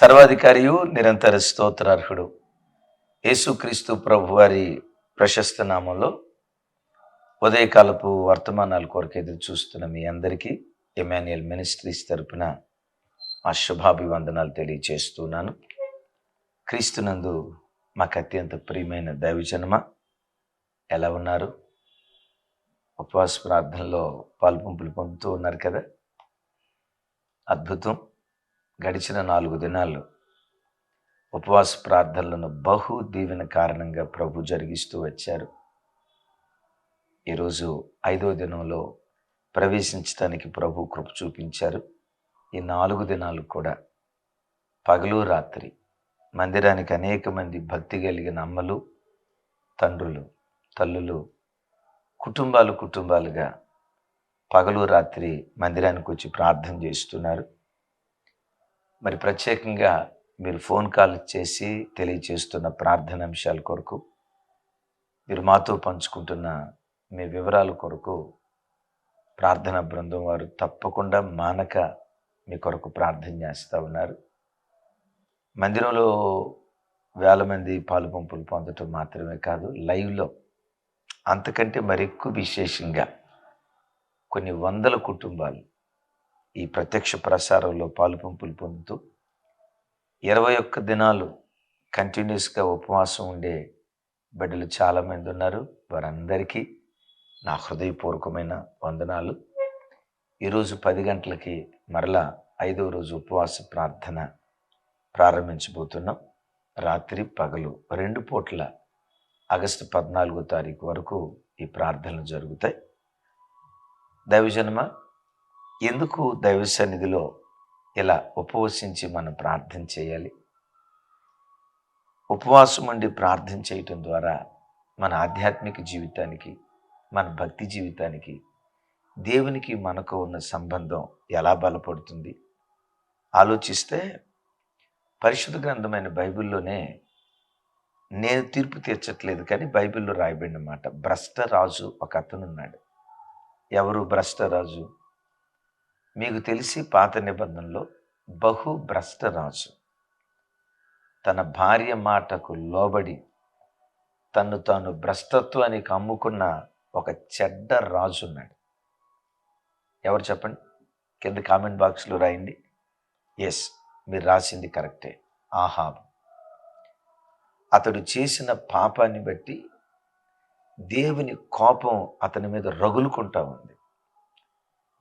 సర్వాధికారియు నిరంతర స్తోత్రార్హుడు. యేసుక్రీస్తు ప్రభు వారి ప్రశస్త నామంలో ఉదయకాలపు వర్తమానాల కొరకు ఎదురు చూస్తున్న మీ అందరికీ ఎమాన్యుయల్ మినిస్ట్రీస్ తరపున మా శుభాభివందనాలు తెలియచేస్తున్నాను క్రీస్తునందు మాకు అత్యంత ప్రియమైన దైవజనమ ఎలా ఉన్నారు? ఉపవాస ప్రార్థనలో పాల్పంపులు పొందుతూ ఉన్నారు కదా? అద్భుతం. గడిచిన నాలుగు దినాలు ఉపవాస ప్రార్థనలను బహు దీవెన కారణంగా ప్రభు జరిగిస్తూ వచ్చారు. ఈరోజు ఐదో దినంలో ప్రవేశించడానికి ప్రభు కృప చూపించారు. ఈ నాలుగు దినాలు కూడా పగలు రాత్రి మందిరానికి అనేక మంది భక్తి కలిగిన అమ్మలు తండ్రులు తల్లులు కుటుంబాలు కుటుంబాలుగా పగలు రాత్రి మందిరానికి వచ్చి ప్రార్థన చేస్తున్నారు. మరి ప్రత్యేకంగా మీరు ఫోన్ కాల్ చేసి తెలియచేస్తున్న ప్రార్థన అంశాల కొరకు మీరు మాతో పంచుకుంటున్న మీ వివరాల కొరకు ప్రార్థన బృందం వారు తప్పకుండా మానక మీ కొరకు ప్రార్థన చేస్తూ ఉన్నారు. మందిరంలో వేల మంది పాలు పంపులు పొందటం మాత్రమే కాదు లైవ్లో అంతకంటే మరెక్కువ విశేషంగా కొన్ని వందల కుటుంబాలు ఈ ప్రత్యక్ష ప్రసారంలో పాలు పంపులు పొందుతూ ఇరవై ఒక్క దినాలు కంటిన్యూస్గా ఉపవాసం ఉండే బిడ్డలు చాలామంది ఉన్నారు. వారందరికీ నా హృదయపూర్వకమైన వందనాలు. ఈరోజు పది గంటలకి మరలా ఐదవ రోజు ఉపవాస ప్రార్థన ప్రారంభించబోతున్నాం. రాత్రి పగలు రెండు పూట్ల ఆగస్టు పద్నాలుగో తారీఖు వరకు ఈ ప్రార్థనలు జరుగుతాయి. దైవజన్మ ఎందుకు దైవ సన్నిధిలో ఇలా ఉపవసించి మనం ప్రార్థన చేయాలి? ఉపవాసం ఉండి ప్రార్థన చేయటం ద్వారా మన ఆధ్యాత్మిక జీవితానికి మన భక్తి జీవితానికి దేవునికి మనకు ఉన్న సంబంధం ఎలా బలపడుతుంది? ఆలోచిస్తే పరిశుద్ధ గ్రంథమైన బైబిల్లోనే నేను తీర్పు తీర్చట్లేదు కానీ బైబిల్లో రాయబడిన మాట భ్రష్ట రాజు ఒక అతను ఉన్నాడు ఎవరు భ్రష్ట రాజు? మీకు తెలిసి పాత నిబంధనలో బహు భ్రష్ట రాజు. తన భార్య మాటకు లోబడి తను తాను భ్రష్టత్వానికి అమ్ముకున్న ఒక చెడ్డ రాజు ఉన్నాడు ఎవరు చెప్పండి? కింద కామెంట్ బాక్స్లో రాయండి. ఎస్ మీరు రాసింది కరెక్టే. ఆహా అతడు చేసిన పాపాన్ని బట్టి దేవుని కోపం అతని మీద రగులుకుంటా ఉంది.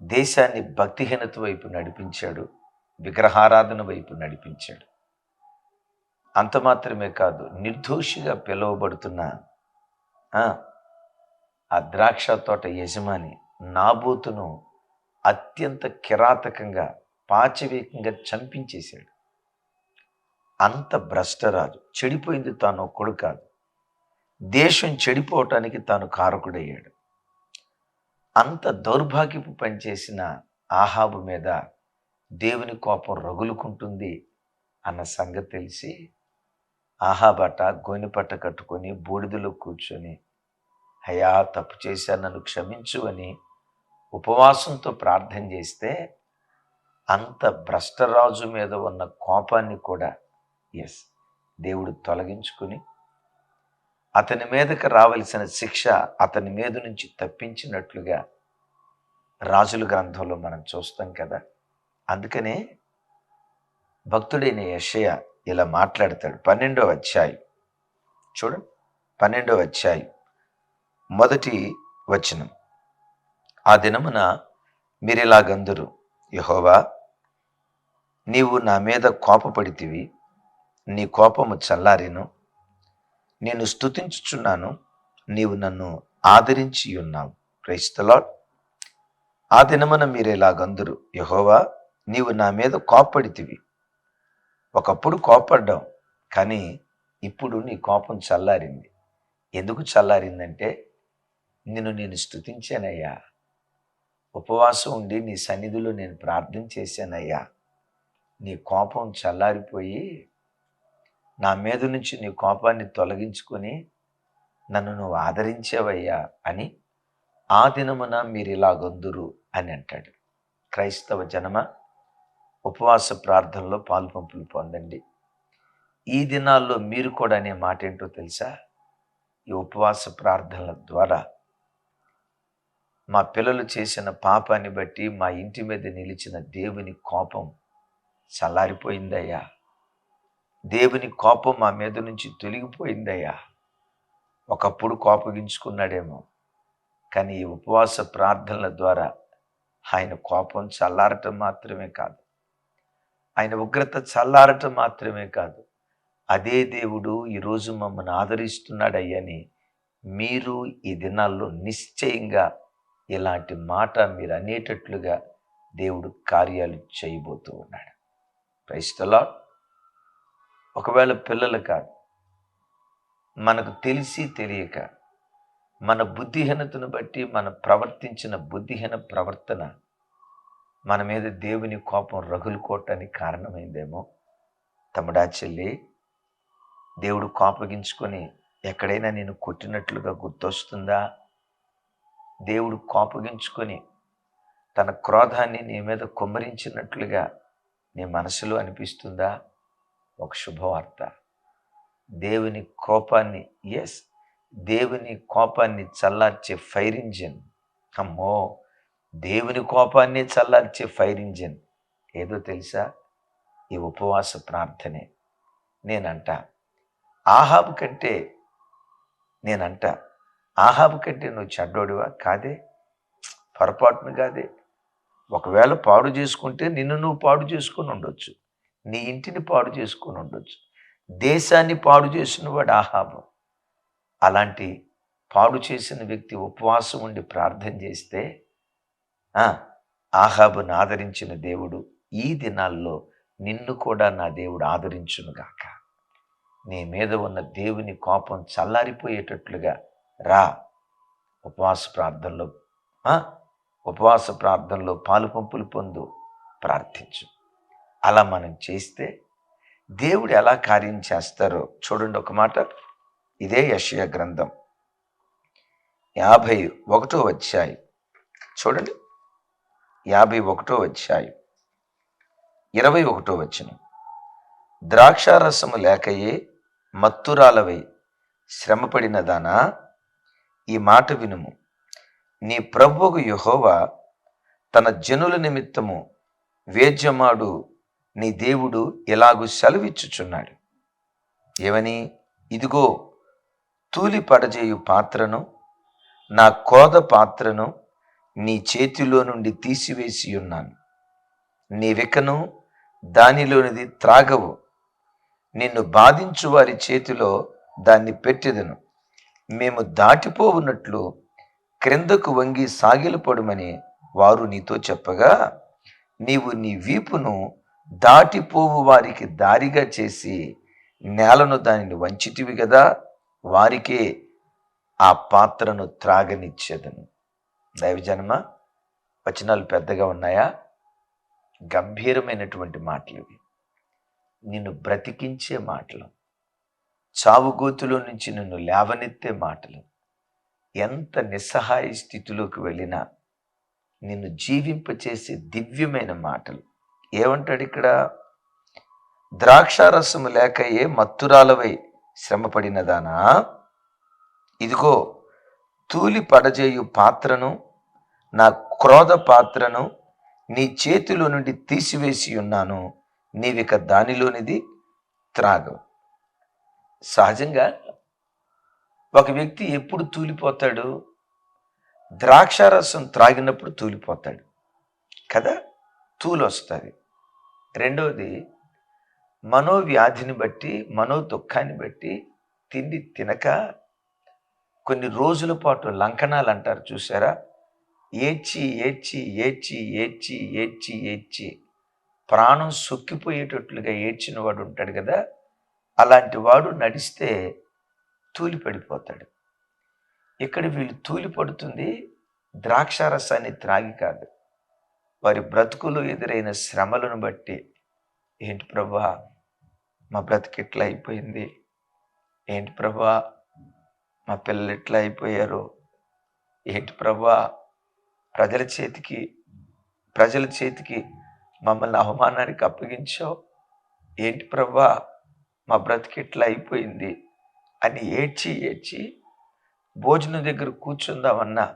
దేశాన్ని భక్తిహీనత వైపు నడిపించాడు విగ్రహారాధన వైపు నడిపించాడు. అంత మాత్రమే కాదు నిర్దోషిగా పిలువబడుతున్న ఆ, ద్రాక్ష తోట యజమాని నాబోతును అత్యంత కిరాతకంగా పాచవేకంగా చంపించేశాడు. అంత భ్రష్టరాజు చెడిపోయింది తాను ఒక్కడు కాదు. దేశం చెడిపోవటానికి తాను కారకుడయ్యాడు. అంత దౌర్భాగ్యపు పనిచేసిన ఆహాబు మీద దేవుని కోపం రగులుకుంటుంది అన్న సంగతి తెలిసి ఆహాబట గోనిపట్ట కట్టుకొని బూడిదలో కూర్చొని అయ్యా తప్పు చేశాను నన్ను క్షమించు అని ఉపవాసంతో ప్రార్థన చేస్తే అంత భ్రష్టరాజు మీద ఉన్న కోపాన్ని కూడా ఎస్ దేవుడు తొలగించుకుని అతని మీదకి రావలసిన శిక్ష అతని మీద నుంచి తప్పించినట్లుగా రాజుల గ్రంథంలో మనం చూస్తాం కదా. అందుకనే భక్తుడైన యషయ ఇలా మాట్లాడతాడు. పన్నెండో అధ్యాయం. చూడండి పన్నెండో అధ్యాయం. మొదటి వచనం. ఆ దినమున మీరిలాగందరు యహోవా నీవు నా మీద కోపపడితివి నీ కోపము చల్లారిను నేను స్తుతించుచున్నాను. నీవు నన్ను ఆదరించి ఉన్నావు. క్రైస్తలాడ్ ఆ దినమున మీరేలాగందరు యహోవా నీవు నా మీద కోపడితివి ఒకప్పుడు కోపడ్డాం కానీ ఇప్పుడు నీ కోపం చల్లారింది. ఎందుకు చల్లారిందంటే నిన్ను నేను స్థుతించానయ్యా ఉపవాసం ఉండి నీ సన్నిధిలో నేను ప్రార్థన చేశానయ్యా. నీ కోపం చల్లారిపోయి నా మీద నుంచి నీ కోపాన్ని తొలగించుకొని నన్ను నువ్వు ఆదరించావయ్యా అని ఆ దినమున మీరు ఇలాగొందురు అని అంటాడు. క్రైస్తవ జనమ ఉపవాస ప్రార్థనలో పాలుపంపులు పొందండి. ఈ దినాల్లో మీరు కూడా అనే మాట ఏంటో తెలుసా? ఈ ఉపవాస ప్రార్థనల ద్వారా మా పిల్లలు చేసిన పాపాన్ని బట్టి మా ఇంటి మీద నిలిచిన దేవుని కోపం చల్లారిపోయిందయ్యా. దేవుని కోపం మా మీద నుంచి తొలగిపోయిందయ్యా. ఒకప్పుడు కోపగించుకున్నాడేమో కానీ ఈ ఉపవాస ప్రార్థనల ద్వారా ఆయన కోపం చల్లారటం మాత్రమే కాదు. ఆయన ఉగ్రత చల్లారటం మాత్రమే కాదు. అదే దేవుడు ఈరోజు మమ్మల్ని ఆదరిస్తున్నాడయ్యని మీరు ఈ దినాల్లో నిశ్చయంగా ఇలాంటి మాట మీరు అనేటట్లుగా దేవుడు కార్యాలు చేయబోతూ ఉన్నాడు. క్రైస్తలాడ్ ఒకవేళ పిల్లలు కాదు మనకు తెలిసి తెలియక మన బుద్ధిహీనతను బట్టి మనం ప్రవర్తించిన బుద్ధిహీన ప్రవర్తన మన మీద దేవుని కోపం రగులుకోవటానికి కారణమైందేమో. తమ్ముడా చెల్లి దేవుడు కోపగించుకొని ఎక్కడైనా నేను కొట్టినట్లుగా గుర్తొస్తుందా? దేవుడు కోపగించుకొని తన క్రోధాన్ని నీ మీద కుమ్మరించినట్లుగా నీ మనసులో అనిపిస్తుందా? ఒక శుభవార్త. దేవుని కోపాన్ని ఎస్ దేవుని కోపాన్ని చల్లార్చే ఫైర్ ఇంజిన్. అమ్మో దేవుని కోపాన్ని చల్లార్చే ఫైర్ ఇంజిన్. ఏదో తెలుసా? ఈ ఉపవాస ప్రార్థనే. నేనంట. ఆహాబు కంటే నేనంట. ఆహాబు కంటే నువ్వు చెడ్డోడివా? కాదే. పొరపాటును కాదే. ఒకవేళ పాడు చేసుకుంటే నిన్ను నువ్వు పాడు చేసుకుని ఉండొచ్చు. నీ ఇంటిని పాడు చేసుకుని ఉండొచ్చు. దేశాన్ని పాడు చేసిన వాడు ఆహాబు అలాంటి పాడు చేసిన వ్యక్తి ఉపవాసం ఉండి ప్రార్థన చేస్తే ఆహాబును ఆదరించిన దేవుడు ఈ దినాల్లో నిన్ను కూడా నా దేవుడు ఆదరించునుగాక నీ మీద ఉన్న దేవుని కోపం చల్లారిపోయేటట్లుగా రా. ఉపవాస ప్రార్థనలో ఉపవాస ప్రార్థనలో పాలు పంపులు పొందు ప్రార్థించు. అలా మనం చేస్తే దేవుడు ఎలా కార్యం చేస్తారో చూడండి ఒక మాట. ఇదే యషయ గ్రంథం. యాభై ఒకటో వచ్చాయి చూడండి. యాభై ఒకటో వచ్చాయి ఇరవై ఒకటో వచ్చిన ద్రాక్షారసము లేకయే మత్తురాలవై శ్రమపడిన దానా ఈ మాట వినుము. నీ ప్రభువుకు యెహోవా తన జనుల నిమిత్తము వేద్యమాడు నీ దేవుడు ఎలాగూ సెలవిచ్చుచున్నాడు? ఏమని? ఇదిగో తూలి పడజేయు పాత్రను నా కోద పాత్రను నీ చేతిలో నుండి తీసివేసి ఉన్నాను. నీ వికను దానిలోనిది త్రాగవు. నిన్ను బాధించు వారి చేతిలో దాన్ని పెట్టెదను. మేము దాటిపోవున్నట్లు క్రిందకు వంగి సాగిలపడమని వారు నీతో చెప్పగా నీవు నీ వీపును దాటిపోవు వారికి దారిగా చేసి నేలను దానిని వంచితివి కదా వారికే ఆ పాత్రను త్రాగనిచ్చేదను. దైవజన్మ వచనాలు పెద్దగా ఉన్నాయా? గంభీరమైనటువంటి మాటలు ఇవి. నిన్ను బ్రతికించే మాటలు చావుగోతులో నుంచి నిన్ను లేవనెత్తే మాటలు ఎంత నిస్సహాయ స్థితిలోకి వెళ్ళినా నిన్ను జీవింపచేసే దివ్యమైన మాటలు ఏమంటాడు ఇక్కడ? ద్రాక్షారసము లేకయే మత్తురాలవై శ్రమపడినదానా? ఇదిగో తూలి పడజేయు పాత్రను నా క్రోధ పాత్రను నీ చేతిలో నుండి తీసివేసి ఉన్నాను. నీవిక దానిలోనిది త్రాగవు. సహజంగా ఒక వ్యక్తి ఎప్పుడు తూలిపోతాడు? ద్రాక్షారసం త్రాగినప్పుడు తూలిపోతాడు. కదా? తూలు వస్తుంది రెండవది మనోవ్యాధిని బట్టి మనో దుఃఖాన్ని బట్టి తిండి తినక కొన్ని రోజుల పాటు లంకనాలు అంటారు చూసారా? ఏడ్చి ఏడ్చి ఏడ్చి ఏడ్చి ఏడ్చి ఏడ్చి ప్రాణం సొక్కిపోయేటట్లుగా ఏడ్చిన వాడు ఉంటాడు కదా? అలాంటి వాడు నడిస్తే తూలి పడిపోతాడు. ఇక్కడ వీళ్ళు తూలి పడుతుంది ద్రాక్షారసాన్ని త్రాగి కాదు. వారి బ్రతుకులు ఎదురైన శ్రమలను బట్టి ఏంటి ప్రభా మా బ్రతుకు ఎట్లా అయిపోయింది? ఏంటి ప్రభా మా పిల్లలు ఎట్లా అయిపోయారు? ఏంటి ప్రభా ప్రజల చేతికి ప్రజల చేతికి మమ్మల్ని అవమానానికి అప్పగించావు? ఏంటి ప్రభా మా బ్రతికిట్లా అయిపోయింది? అని ఏడ్చి ఏడ్చి భోజనం దగ్గర కూర్చుందామన్నా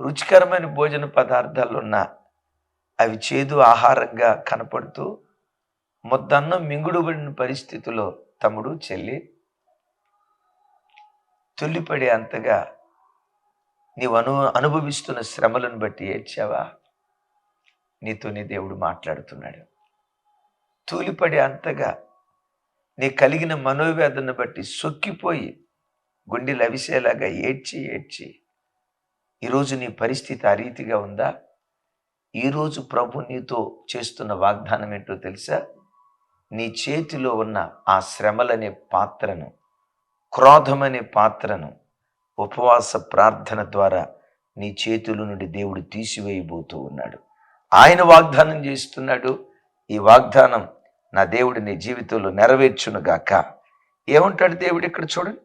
రుచికరమైన భోజన పదార్థాలు ఉన్నా అవి చేదు ఆహారంగా కనపడుతూ ముద్దన్నం మింగుడుబడిన పరిస్థితిలో తమ్ముడు చెల్లి తుల్లిపడే అంతగా నీవు అను అనుభవిస్తున్న శ్రమలను బట్టి ఏడ్చావా? నీతో నీ దేవుడు మాట్లాడుతున్నాడు. తూలిపడే అంతగా నీ కలిగిన మనోవేదనను బట్టి సొక్కిపోయి గుండెలు అవిసేలాగా ఏడ్చి ఏడ్చి ఈరోజు నీ పరిస్థితి ఆ రీతిగా ఉందా? ఈరోజు ప్రభు నీతో చేస్తున్న వాగ్దానం ఏంటో తెలుసా? నీ చేతిలో ఉన్న ఆ శ్రమలనే పాత్రను క్రోధమనే పాత్రను ఉపవాస ప్రార్థన ద్వారా నీ చేతుల నుండి దేవుడు తీసివేయబోతూ ఉన్నాడు. ఆయన వాగ్దానం చేస్తున్నాడు. ఈ వాగ్దానం నా దేవుడి నీ జీవితంలో నెరవేర్చునుగాక. ఏమంటాడు దేవుడు ఇక్కడ చూడండి.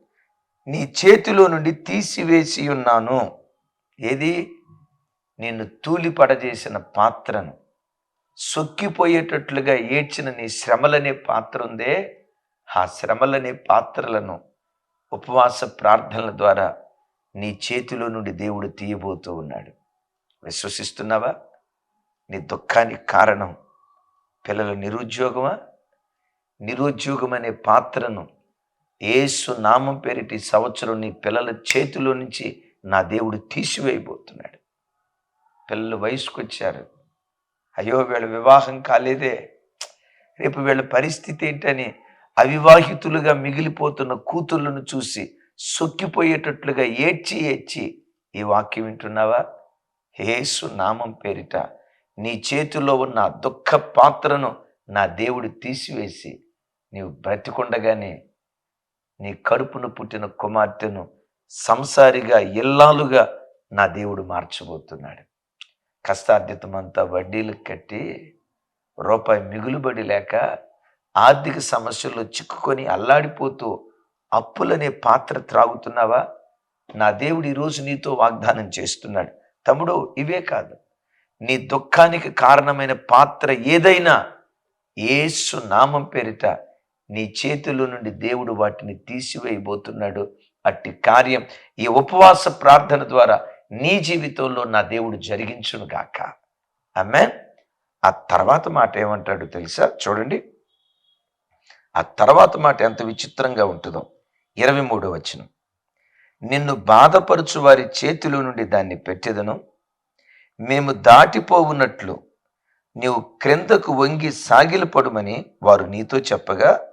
నీ చేతిలో నుండి తీసివేసి ఉన్నాను. ఏది? నిన్ను తూలిపడజేసిన పాత్రను సొక్కిపోయేటట్లుగా ఏడ్చిన నీ శ్రమలనే పాత్ర ఉందే ఆ శ్రమలనే పాత్రలను ఉపవాస ప్రార్థనల ద్వారా నీ చేతిలో నుండి దేవుడు తీయబోతూ ఉన్నాడు. విశ్వసిస్తున్నావా? నీ దుఃఖానికి కారణం పిల్లల నిరుద్యోగమా? నిరుద్యోగం అనే పాత్రను ఏసు నామం పేరిటి సంవత్సరం నీ పిల్లల చేతిలో నుంచి నా దేవుడు తీసివేయబోతున్నాడు. పిల్లలు వయసుకు వచ్చారు అయ్యో వీళ్ళ వివాహం కాలేదే. రేపు వీళ్ళ పరిస్థితి ఏంటని అవివాహితులుగా మిగిలిపోతున్న కూతుళ్ళను చూసి సొక్కిపోయేటట్లుగా ఏడ్చి ఏడ్చి ఈ వాక్యం వింటున్నావా? హేసు నామం పేరిట నీ చేతిలో ఉన్న దుఃఖ పాత్రను నా దేవుడు తీసివేసి నీవు బ్రతికుండగానే నీ కడుపును పుట్టిన కుమార్తెను సంసారిగా ఇల్లాలుగా నా దేవుడు మార్చబోతున్నాడు. కష్టార్జితమంతా వడ్డీలు కట్టి రూపాయి మిగులుబడి లేక ఆర్థిక సమస్యల్లో చిక్కుకొని అల్లాడిపోతూ అప్పులనే పాత్ర త్రాగుతున్నావా? నా దేవుడు ఈరోజు నీతో వాగ్దానం చేస్తున్నాడు. తమ్ముడు ఇవే కాదు. నీ దుఃఖానికి కారణమైన పాత్ర ఏదైనా ఏసు నామం పేరిట నీ చేతిలో నుండి దేవుడు వాటిని తీసివేయబోతున్నాడు. అట్టి కార్యం ఈ ఉపవాస ప్రార్థన ద్వారా నీ జీవితంలో నా దేవుడు జరిగించును గాక. ఆమె ఆ తర్వాత మాట ఏమంటాడు తెలుసా? చూడండి. ఆ తర్వాత మాట ఎంత విచిత్రంగా ఉంటుందో. ఇరవై మూడో వచ్చిన నిన్ను బాధపరచు వారి చేతిలో నుండి దాన్ని పెట్టెదను. మేము దాటిపోవున్నట్లు నీవు క్రిందకు వంగి సాగిలపడమని వారు నీతో చెప్పగా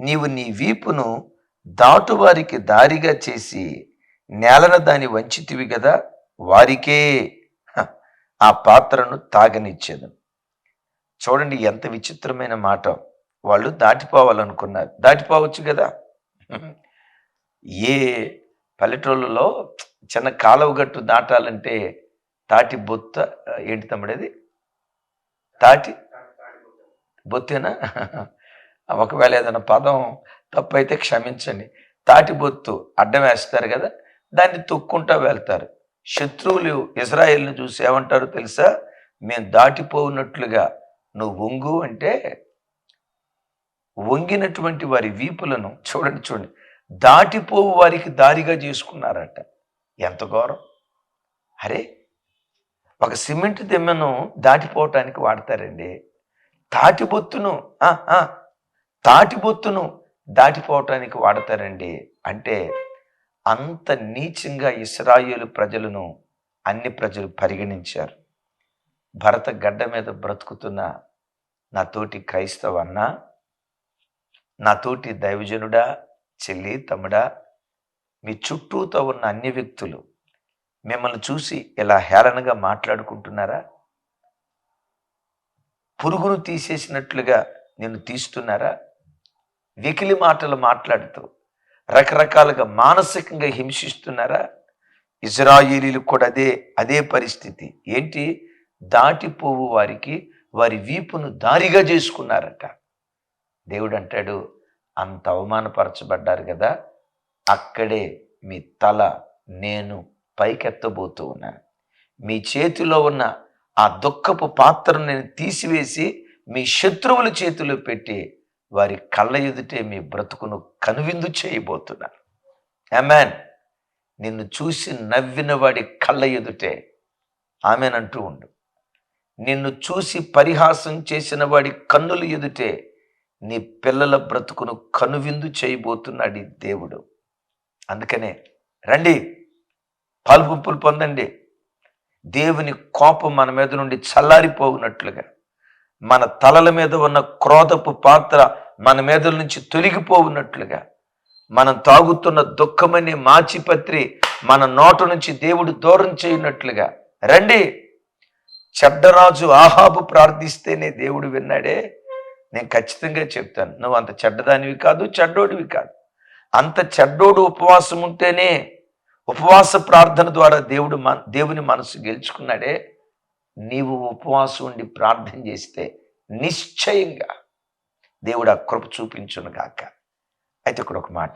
నీవు నీ వీపును దాటువారికి దారిగా చేసి నేలన దాని వంచితివి కదా వారికే ఆ పాత్రను తాగనిచ్చేది చూడండి ఎంత విచిత్రమైన మాట. వాళ్ళు దాటిపోవాలనుకున్నారు. దాటిపోవచ్చు కదా ఏ పల్లెటూళ్ళలో చిన్న కాలువగట్టు దాటాలంటే తాటి బొత్త ఏంటి తమ్ముడేది? తాటి? బొత్తేనా? ఒకవేళ ఏదైనా పదం తప్పైతే క్షమించండి. తాటి బొత్తు అడ్డం వేస్తారు కదా దాన్ని తొక్కుంటా వెళ్తారు. శత్రువులు ఇజ్రాయెల్ని చూసి ఏమంటారు తెలుసా? మేము దాటిపోనట్లుగా నువ్వు వంగు అంటే వంగినటువంటి వారి వీపులను చూడండి చూడండి. దాటిపోవు వారికి దారిగా చేసుకున్నారట. ఎంత ఘోరం. అరే ఒక సిమెంట్ దిమ్మను దాటిపోవటానికి వాడతారండి. తాటిబొత్తును తాటిబొత్తును దాటిపోవటానికి వాడతారండి. అంటే అంత నీచంగా ఇస్రాయేలు ప్రజలను అన్ని ప్రజలు పరిగణించారు. భరత గడ్డ మీద బ్రతుకుతున్న నా తోటి క్రైస్తవ అన్న నా తోటి దైవజనుడా చెల్లి తమ్ముడా మీ చుట్టూతో ఉన్న అన్ని వ్యక్తులు మిమ్మల్ని చూసి ఇలా హేళనగా మాట్లాడుకుంటున్నారా? పురుగును తీసేసినట్లుగా నిన్ను తీస్తున్నారా? వెకిలి మాటలు మాట్లాడుతూ రకరకాలుగా మానసికంగా హింసిస్తున్నారా? ఇజ్రాయేలీలు కూడా అదే అదే పరిస్థితి. ఏంటి? దాటిపోవు వారికి వారి వీపును దారిగా చేసుకున్నారట. దేవుడు అంటాడు అంత అవమానపరచబడ్డారు కదా అక్కడే మీ తల నేను పైకెత్తబోతూ ఉన్నాను మీ చేతిలో ఉన్న ఆ దుఃఖపు పాత్రను నేను తీసివేసి మీ శత్రువుల చేతిలో పెట్టి వారి కళ్ళ ఎదుటే మీ బ్రతుకును కనువిందు చేయబోతున్నారు. అమెన్ నిన్ను చూసి నవ్విన వాడి కళ్ళ ఎదుటే ఆమెనంటూ ఉండు. నిన్ను చూసి పరిహాసం చేసిన వాడి కన్నుల ఎదుటే నీ పిల్లల బ్రతుకును కనువిందు చేయబోతున్నాడు ఈ దేవుడు. అందుకనే రండి పాల్గుంపులు పొందండి. దేవుని కోపం మన మీద నుండి చల్లారిపోవునట్లుగా మన తలల మీద ఉన్న క్రోధపు పాత్ర మన మీద నుంచి తొలగిపోవున్నట్లుగా. మనం తాగుతున్న దుఃఖమని మాచిపత్రి మన నోట నుంచి దేవుడు దూరం చేయనట్లుగా రండి. చెడ్డరాజు ఆహాబు ప్రార్థిస్తేనే దేవుడు విన్నాడే. నేను ఖచ్చితంగా చెప్తాను. నువ్వు అంత చెడ్డదానివి కాదు చెడ్డోడివి కాదు. అంత చెడ్డోడు ఉపవాసం ఉంటేనే ఉపవాస ప్రార్థన ద్వారా దేవుడు మన దేవుని మనసు గెలుచుకున్నాడే. నీవు ఉపవాసం ఉండి ప్రార్థన చేస్తే నిశ్చయంగా దేవుడు ఆ కృప చూపించును గాక. అయితే ఇక్కడ ఒక మాట.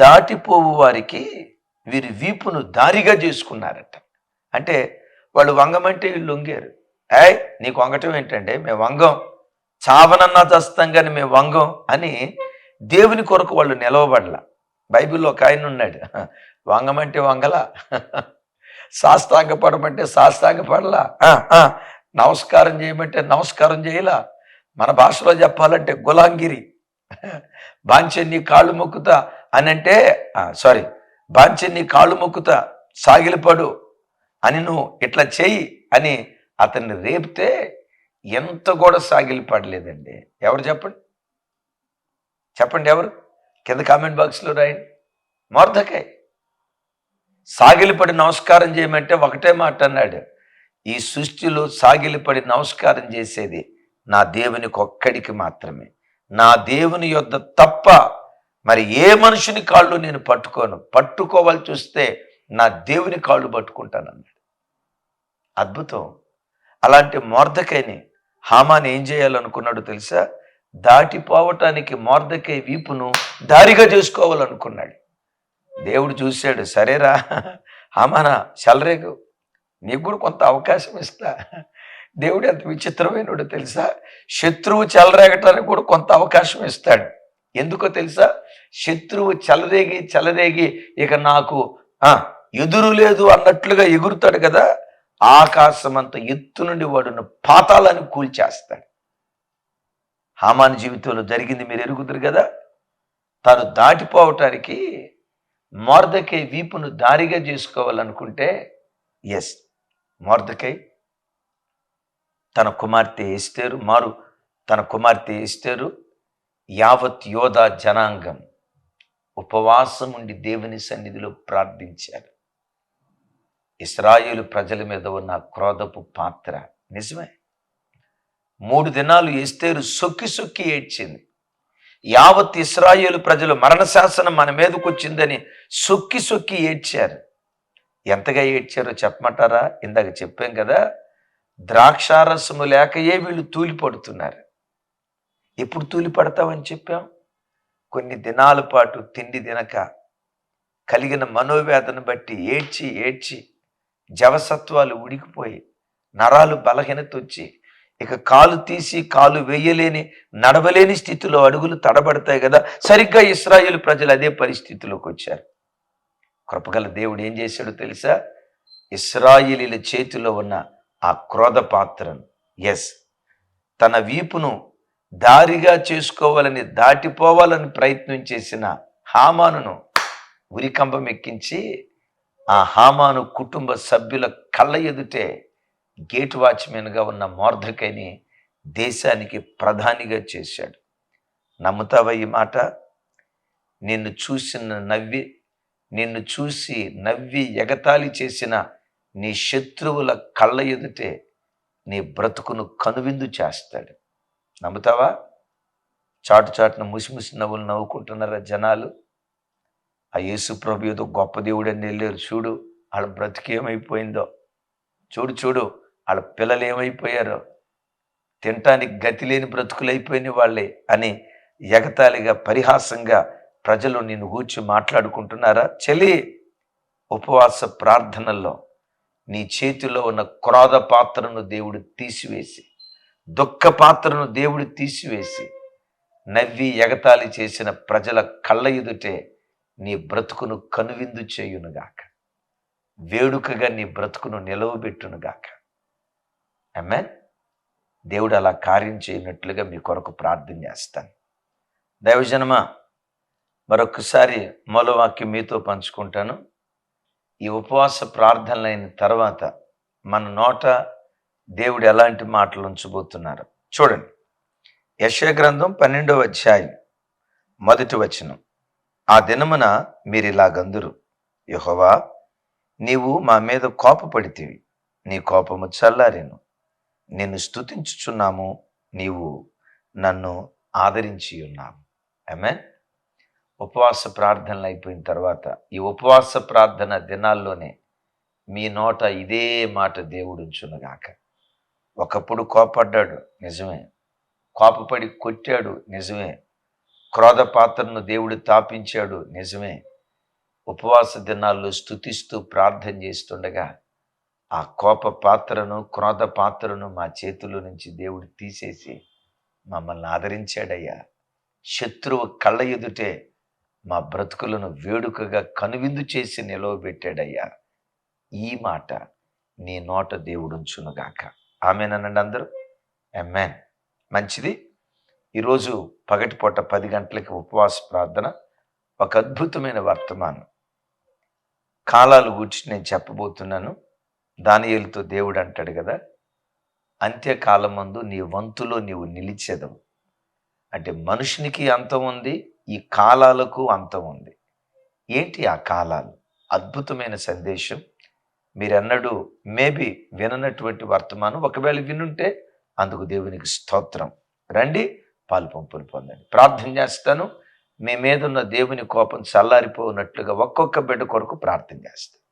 దాటిపోవు వారికి వీరి వీపును దారిగా చేసుకున్నారట. అంటే వాళ్ళు వంగమంటే వీళ్ళు వంగారు ఏయ్ నీకు వంగటం ఏంటంటే మేము వంగం. చావనన్నా చస్తాం కానీ మేము వంగం అని దేవుని కొరకు వాళ్ళు నిలవబడలా. బైబిల్లో ఒక ఆయన ఉన్నాడు. వంగమంటే వంగలా సాష్టాంగ పడమంటే నమస్కారం చేయమంటే నమస్కారం చేయలా. మన భాషలో చెప్పాలంటే గులాంగిరి. బాంచెన్ని కాళ్ళు మొక్కుతా అని అంటే సారీ బాంచెన్ని కాళ్ళు మొక్కుతా సాగిలిపడు అని నువ్వు ఇట్లా చెయ్యి అని అతన్ని రేపితే ఎంత కూడా సాగిలిపడలేదండి. ఎవరు చెప్పండి? చెప్పండి ఎవరు? కింద కామెంట్ బాక్స్లో రాయండి. మోర్ధకాయ్ సాగిలిపడి నమస్కారం చేయమంటే ఒకటే మాట అన్నాడు. ఈ సృష్టిలో సాగిలిపడి నమస్కారం చేసేది నా దేవునికి ఒక్కడికి మాత్రమే. నా దేవుని యొద్ద తప్ప మరి ఏ మనుషుని కాళ్ళు నేను పట్టుకోను? పట్టుకోవాలి చూస్తే నా దేవుని కాళ్ళు పట్టుకుంటానన్నాడు అద్భుతం. అలాంటి మోర్దకైని హామాని ఏం చేయాలనుకున్నాడు తెలుసా? దాటిపోవటానికి మోర్దకై వీపును దారిగా చేసుకోవాలనుకున్నాడు. దేవుడు చూశాడు సరేరా హామానా చలరేగు నీకు కూడా కొంత అవకాశం ఇస్తా. దేవుడు ఎంత విచిత్రమైనడో తెలుసా? శత్రువు చెలరేగటానికి కూడా కొంత అవకాశం ఇస్తాడు. ఎందుకో తెలుసా? శత్రువు చెలరేగి చెలరేగి ఇక నాకు ఎదురు లేదు అన్నట్లుగా ఎగురుతాడు కదా? ఆకాశం అంత ఎత్తు నుండి వాడును పాతాలను కూల్చేస్తాడు. హామాన్ జీవితంలో జరిగింది మీరు ఎరుగుదురు కదా? తాను దాటిపోవటానికి మోర్దకై వీపును దారిగా చేసుకోవాలనుకుంటే ఎస్ మోర్దకై తన కుమార్తె ఎస్తేరు మారు తన కుమార్తె ఎస్తేరు యావత్ యోధా జనాంగం ఉపవాసం ఉండి దేవుని సన్నిధిలో ప్రార్థించారు. ఇస్రాయేలు ప్రజల మీద ఉన్న క్రోధపు పాత్ర నిజమే. మూడు దినాలు ఎస్తేరు సొక్కి సొక్కి ఏడ్చింది. యావత్ ఇస్రాయేలు ప్రజలు మరణశాసనం మన మీదకు వచ్చిందని సొక్కి సొక్కి ఏడ్చారు. ఎంతగా ఏడ్చారో చెప్పమంటారా? ఇందాక చెప్పాం కదా ద్రాక్షారసము లేకయే వీళ్ళు తూలిపడుతున్నారు. ఎప్పుడు తూలిపడతామని చెప్పాం? కొన్ని దినాల పాటు తిండి తినక కలిగిన మనోవేదన బట్టి ఏడ్చి ఏడ్చి జవసత్వాలు ఉడికిపోయి నరాలు బలహీనత వచ్చి ఇక కాలు తీసి కాలు వేయలేని నడవలేని స్థితిలో అడుగులు తడబడతాయి కదా! సరిగ్గా ఇస్రాయేల్ ప్రజలు అదే పరిస్థితిలోకి వచ్చారు. కృపగల దేవుడు ఏం చేశాడో తెలుసా? ఇస్రాయిలీల చేతిలో ఉన్న ఆ క్రోధ పాత్రను. ఎస్ తన వీపును దారిగా చేసుకోవాలని దాటిపోవాలని ప్రయత్నం చేసిన హామానును ఉరికంబం ఎక్కించి ఆ హామాను కుటుంబ సభ్యుల కళ్ళ ఎదుటే గేట్ వాచ్మెన్గా ఉన్న మోర్ధకైని దేశానికి ప్రధానిగా చేశాడు. నమ్ముతావా ఈ మాట? నిన్ను చూసిన నవ్వి నిన్ను చూసి నవ్వి ఎగతాళి చేసిన నీ శత్రువుల కళ్ళ ఎదుటే నీ బ్రతుకును కనువిందు చేస్తాడు. నమ్ముతావా? చాటు చాటున ముసిముసి నవ్వులు నవ్వుకుంటున్నారా జనాలు? ఆ యేసు ప్రభు ఏదో గొప్ప దేవుడని వెళ్ళారు చూడు వాళ్ళ బ్రతుకు ఏమైపోయిందో. చూడు చూడు వాళ్ళ పిల్లలు ఏమైపోయారో. తినటానికి గతి లేని బ్రతుకులైపోయిన వాళ్ళే అని ఎగతాళిగా పరిహాసంగా ప్రజలు నిన్ను కూర్చి మాట్లాడుకుంటున్నారా? చెలి ఉపవాస ప్రార్థనల్లో నీ చేతిలో ఉన్న క్రోధ పాత్రను దేవుడు తీసివేసి దుఃఖ పాత్రను దేవుడు తీసివేసి నవ్వి ఎగతాళి చేసిన ప్రజల కళ్ళ ఎదుటే నీ బ్రతుకును కనువిందు చేయునుగాక. వేడుకగా నీ బ్రతుకును నిలవబెట్టునుగాక. అమ్మాన్ దేవుడు అలా కార్యం చేయనట్లుగా మీ కొరకు ప్రార్థన చేస్తాను. దైవజనమా మరొకసారి మూలవాక్యం మీతో పంచుకుంటాను. ఈ ఉపవాస ప్రార్థనలైన తర్వాత మన నోట దేవుడు ఎలాంటి మాటలు ఉంచబోతున్నారు? చూడండి. యశ గ్రంథం పన్నెండవ అధ్యాయం మొదటి వచనం. ఆ దినమున మీరు ఇలాగందురు. యహోవా నీవు మా మీద కోపపడితివి. నీ కోపము చల్లారేను. నిన్ను స్తుతించుచున్నాము. నీవు నన్ను ఆదరించి ఉన్నావు ఆమె ఉపవాస ప్రార్థనలు అయిపోయిన తర్వాత ఈ ఉపవాస ప్రార్థన దినాల్లోనే మీ నోట ఇదే మాట దేవుడు ఉంచునుగాక. ఒకప్పుడు కోపడ్డాడు నిజమే. కోపపడి కొట్టాడు నిజమే. క్రోధ పాత్రను దేవుడు తాపించాడు నిజమే. ఉపవాస దినాల్లో స్థుతిస్తూ ప్రార్థన చేస్తుండగా ఆ కోప పాత్రను క్రోధ పాత్రను మా చేతుల నుంచి దేవుడు తీసేసి మమ్మల్ని ఆదరించాడయ్యా. శత్రువు కళ్ళ ఎదుటే మా బ్రతుకులను వేడుకగా కనువిందు చేసి నిలవబెట్టాడయ్యా ఈ మాట నీ నోట దేవుడుంచునుగాక. ఆమెనండి అందరూ. ఎమ్మెన్ మంచిది. ఈరోజు పగటిపూట పది గంటలకి ఉపవాస ప్రార్థన ఒక అద్భుతమైన వర్తమానం. కాలాలు గురించి నేను చెప్పబోతున్నాను. దానియలతో దేవుడు అంటాడు కదా అంత్యకాలం మందు నీ వంతులో నీవు నిలిచేదవు. అంటే మనుషునికి అంతం ఉంది ఈ కాలాలకు అంతం ఉంది. ఏంటి ఆ కాలాలు? అద్భుతమైన సందేశం. మీరన్నడు మేబీ విననటువంటి వర్తమానం ఒకవేళ వినుంటే అందుకు దేవునికి స్తోత్రం. రండి పాలు పంపులు పొందండి. ప్రార్థన చేస్తాను. మీ మీద ఉన్న దేవుని కోపం చల్లారిపోనట్లుగా ఒక్కొక్క బిడ్డ కొరకు ప్రార్థన చేస్తాను.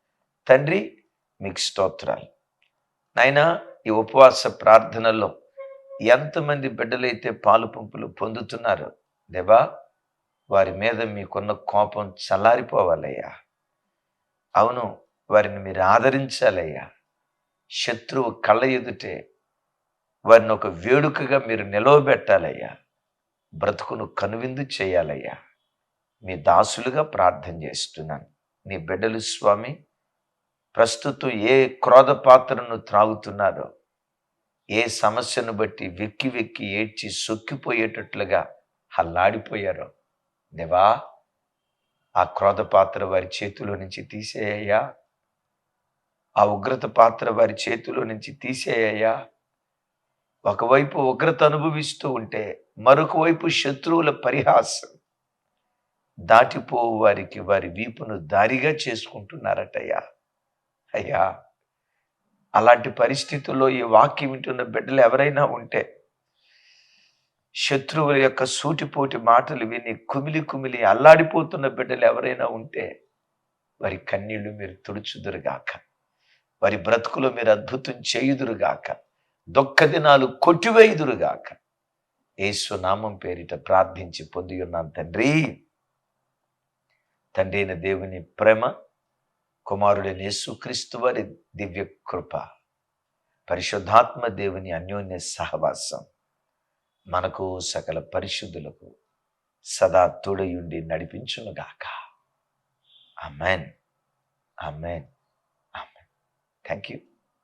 తండ్రి మీకు స్తోత్రాలు. నాయనా ఈ ఉపవాస ప్రార్థనలో ఎంతమంది బిడ్డలైతే పాలు పంపులు పొందుతున్నారో దేవా వారి మీద మీకున్న కోపం చల్లారిపోవాలయ్యా. అవును వారిని మీరు ఆదరించాలయ్యా. శత్రువు కళ్ళ ఎదుటే వారిని ఒక వేడుకగా మీరు నిలవబెట్టాలయ్యా. బ్రతుకును కనువిందు చేయాలయ్యా. మీ దాసులుగా ప్రార్థన చేస్తున్నాను. నీ బిడ్డలు స్వామి ప్రస్తుతం ఏ క్రోధ పాత్రను త్రాగుతున్నారో ఏ సమస్యను బట్టి వెక్కి వెక్కి ఏడ్చి సొక్కిపోయేటట్లుగా హల్లాడిపోయారో దేవా ఆ క్రోధ పాత్ర వారి చేతిలో నుంచి తీసేయ్యా. ఆ ఉగ్రత పాత్ర వారి చేతిలో నుంచి తీసేయ్యా. ఒకవైపు ఉగ్రత అనుభవిస్తూ ఉంటే మరొక వైపు శత్రువుల పరిహాసం దాటిపోవు వారికి వారి వీపును దారిగా చేసుకుంటున్నారటయ్యా. అయ్యా అలాంటి పరిస్థితుల్లో ఈ వాక్యం వింటున్న బిడ్డలు ఎవరైనా ఉంటే శత్రువుల యొక్క సూటిపోటి మాటలు విని కుమిలి కుమిలి అల్లాడిపోతున్న బిడ్డలు ఎవరైనా ఉంటే వారి కన్నీళ్ళు మీరు తుడుచుదురుగాక. వారి బ్రతుకులో మీరు అద్భుతం చేయుదురుగాక. దుఃఖ దినాలు కొట్టివేయుదురుగాక నామం పేరిట ప్రార్థించి పొంది ఉన్నాను తండ్రి. తండ్రి అయిన దేవుని ప్రేమ కుమారుడైన యేసుక్రీస్తు వారి దివ్య కృప పరిశుద్ధాత్మ దేవుని అన్యోన్య సహవాసం మనకు సకల పరిశుద్ధులకు సదా తోడయుండి నడిపించునుగాక. Amen amen amen thank you